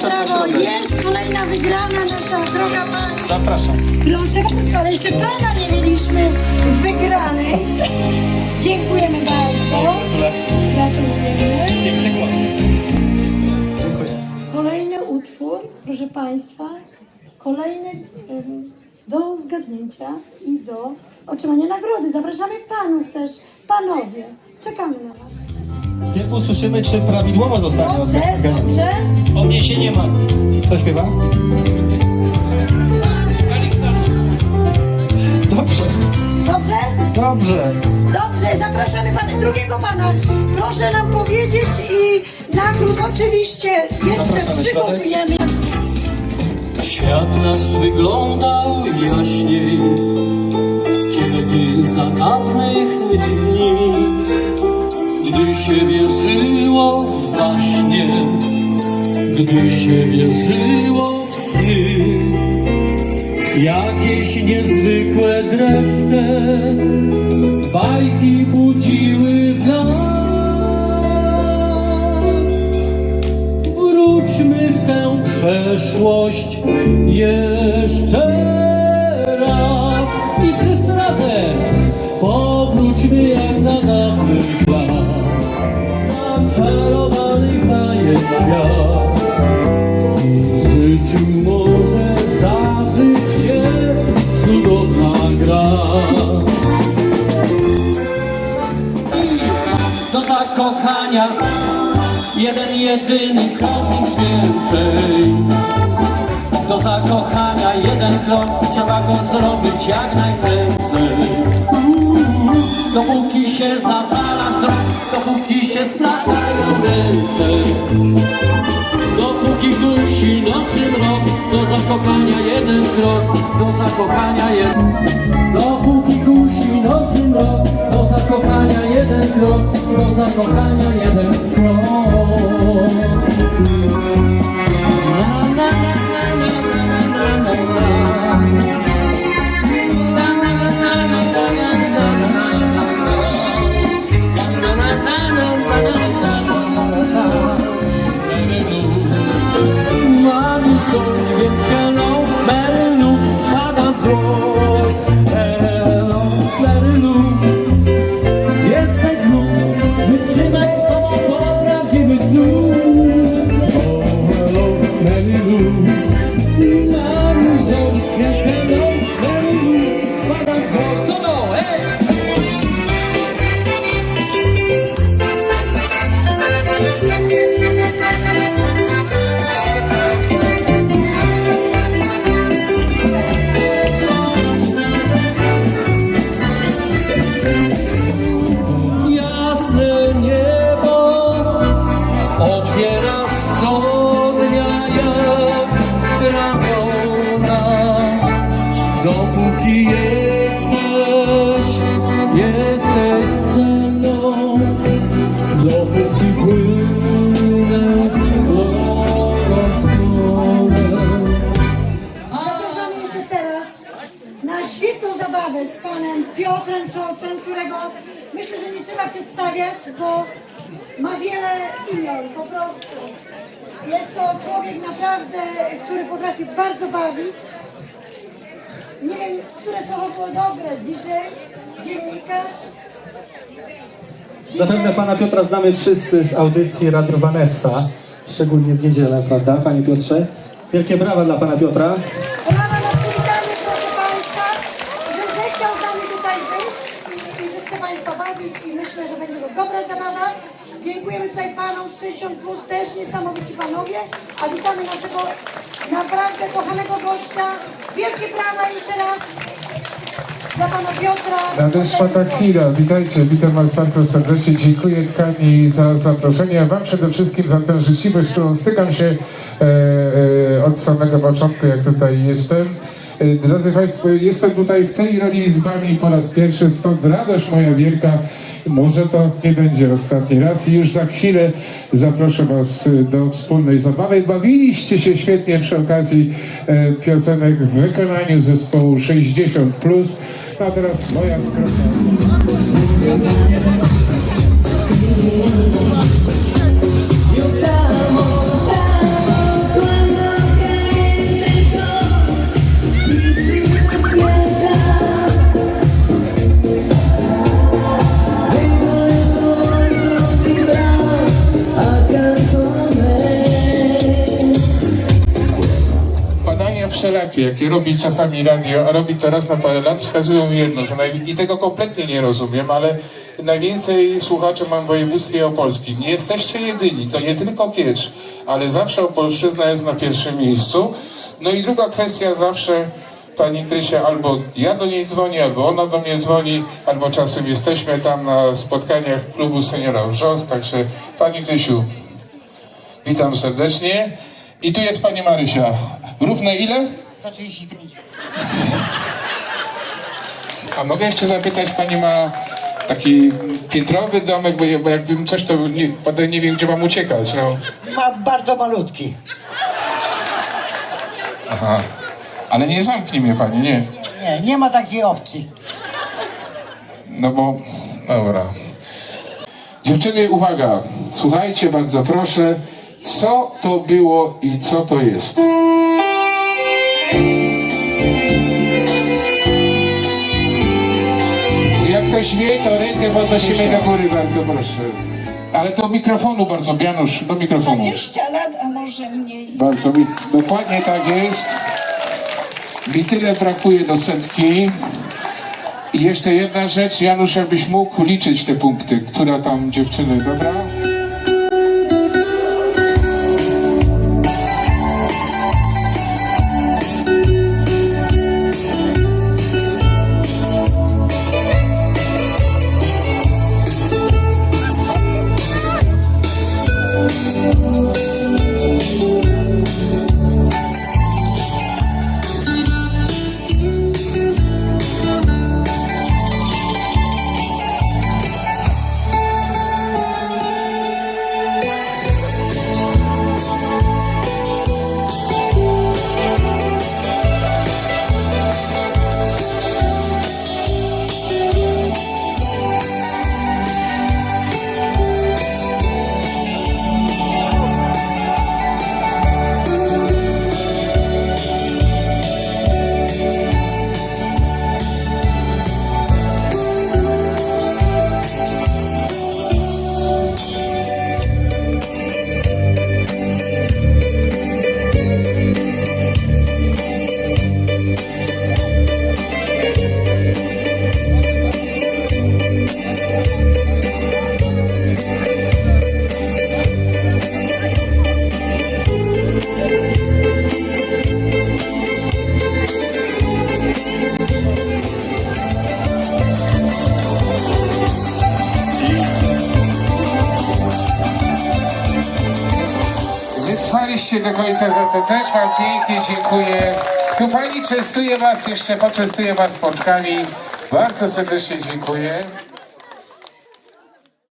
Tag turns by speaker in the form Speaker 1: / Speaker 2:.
Speaker 1: Zapraszam na
Speaker 2: brawo.
Speaker 1: środek.
Speaker 2: Jest kolejna wygrana nasza droga pani.
Speaker 1: Zapraszam.
Speaker 2: Proszę bardzo, ale jeszcze pana nie mieliśmy wygranej. Dziękujemy bardzo.
Speaker 1: Gratulacje.
Speaker 2: Gratulujemy.
Speaker 1: Piękny głos. Dziękuję.
Speaker 2: Kolejny utwór, proszę Państwa, kolejny em, do zgadnięcia i do otrzymania nagrody. Zapraszamy Panów też, Panowie, czekamy na Was.
Speaker 1: Pierw usłyszymy, czy prawidłowo zostanie
Speaker 2: Dobrze, dobrze.
Speaker 3: O mnie się nie martw.
Speaker 1: Kto śpiewa? Dobrze.
Speaker 2: Dobrze?
Speaker 1: Dobrze.
Speaker 2: Dobrze, zapraszamy pana, drugiego Pana. Proszę nam powiedzieć i nagród oczywiście jeszcze
Speaker 1: Zapraszamy,
Speaker 2: przygotujemy.
Speaker 3: Świat nasz wyglądał jaśniej, kiedy za dawnych dni, się wierzyło w gdy się wierzyło w sny. Jakieś niezwykłe dreszcze bajki budziły w nas. Wróćmy w tę przeszłość jeszcze zakochania jeden jedyny krok nic więcej. Do zakochania jeden krok, trzeba go zrobić jak najprędzej. Dopóki się zapala wzrok, dopóki się splatają ręce. Dopóki kusi nocy mrok, do zakochania jeden krok, do zakochania jeden. Dopóki kusi nocy mrok, do zakochania jeden krok, do zakochania jeden krok. Dopóki jesteś jesteś ze mną dopóki płynę
Speaker 2: Zapraszamy jeszcze teraz na świetną zabawę z panem Piotrem Szolcem, którego myślę, że nie trzeba przedstawiać, bo ma wiele imion po prostu. Jest to człowiek naprawdę, który potrafi bardzo bawić. Nie wiem, które słowo było dobre. DJ, dziennikarz.
Speaker 1: Zapewne pana Piotra znamy wszyscy z audycji Radio Vanessa, szczególnie w niedzielę, prawda, panie Piotrze? Wielkie brawa dla pana Piotra.
Speaker 2: Brawa na przywitanie, proszę Państwa, że zechciał z nami tutaj być chce Państwa bawić i myślę, że będzie to dobra zabawa. Dziękujemy tutaj Panom z 60 plus, też niesamowici Panowie, a witamy naszego naprawdę kochanego gościa. Wielkie brawa jeszcze raz dla Pana Piotra.
Speaker 4: Nadeszła ta chwila. Witajcie, witam Was bardzo serdecznie. Dziękuję Tkani za zaproszenie, Wam przede wszystkim za tę życzliwość, którą stykam się e, e, od samego początku, jak tutaj jestem. E, Drodzy Państwo, jestem tutaj w tej roli z Wami po raz pierwszy, stąd radość moja wielka. Może to nie będzie ostatni raz i już za chwilę zaproszę Was e, do wspólnej zabawy. Bawiliście się świetnie przy okazji e, piosenek w wykonaniu zespołu 60+. A teraz moja skromna... wszelakie, jakie robi czasami radio, a robi to raz na parę lat, wskazują jedno, że naj... i tego kompletnie nie rozumiem, ale najwięcej słuchaczy mam w województwie opolskim. Nie jesteście jedyni, to nie tylko Kiecz, ale zawsze Opolszczyzna jest na pierwszym miejscu. No i druga kwestia zawsze Pani Krysia, albo ja do niej dzwonię, albo ona do mnie dzwoni, albo czasem jesteśmy tam na spotkaniach klubu seniora Wrząs, także Pani Krysiu, witam serdecznie. I tu jest Pani Marysia. Równe ile?
Speaker 5: 135.
Speaker 4: A mogę jeszcze zapytać, Pani ma taki piętrowy domek, bo, ja- bo jakbym coś, to nie, potem nie wiem, gdzie mam uciekać, no.
Speaker 5: Ma bardzo malutki.
Speaker 4: Aha. Ale nie zamknie mnie Pani, nie.
Speaker 5: Nie, nie ma takiej opcji.
Speaker 4: No bo, dobra. Dziewczyny, uwaga, słuchajcie bardzo proszę, co to było i co to jest. Jak ktoś wie, to rękę podnosimy do góry, bardzo proszę. Ale do mikrofonu bardzo, Janusz, do mikrofonu.
Speaker 6: 20 lat, a może mniej.
Speaker 4: Bardzo mi, dokładnie tak jest. Mi tyle brakuje do setki. I jeszcze jedna rzecz, Janusz, jakbyś mógł liczyć te punkty, która tam dziewczyny, dobra? Wytrwaliście do końca, za to też Wam pięknie dziękuję. Tu Pani częstuje Was, jeszcze poczęstuje Was pączkami. Bardzo serdecznie dziękuję.